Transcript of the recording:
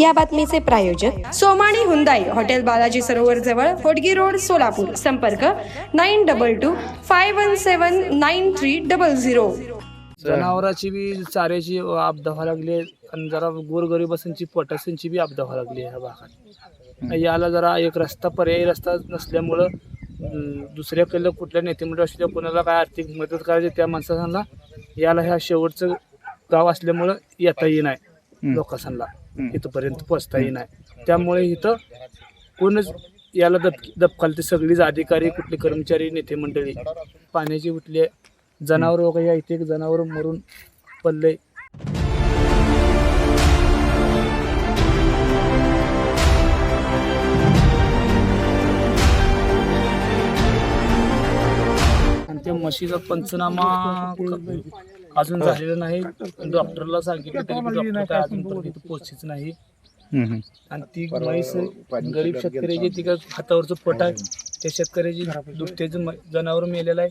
या बातमीचे प्रायोजक Somani Hyundai hotel Balaji सरोवर जवळ होडगी रोड सोलापूर. संपर्क nine double two five one seven nine three double zero. जनावराची बी चाऱ्याची आपदा व्हायला लागली आणि जरा गोरगरिबांची पोटासांची बी आपदा व्हायला लागली ह्या भागात. याला जरा एक रस्ता पर्यायी रस्ता नसल्यामुळं दुसऱ्याकडलं कुठल्या नेतेमंडळ असू द्या कोणाला काय आर्थिक मदत करायची त्या माणसांना याला ह्या शेवटचं गाव असल्यामुळं येता येईना लोकांना इथंपर्यंत पोचता येईना त्यामुळे इथं कोणच याला दब दबकालते सगळीच अधिकारी कुठले कर्मचारी नेते मंडळी पाण्याची कुठली जनावर वगैरे या इथे एक जनावर मरून पडले आणि त्या म्हशीचा पंचनामा अजून झालेला नाही. डॉक्टरला सांगितलं तरी डॉक्टर काय अजूनपर्यंत नाही. आणि ती म्हैस गरीब शेतकऱ्याची ती काय हातावरचं पोट आहे त्या शेतकऱ्याची दुभत्याचं म- जनावर मेलेलं आहे.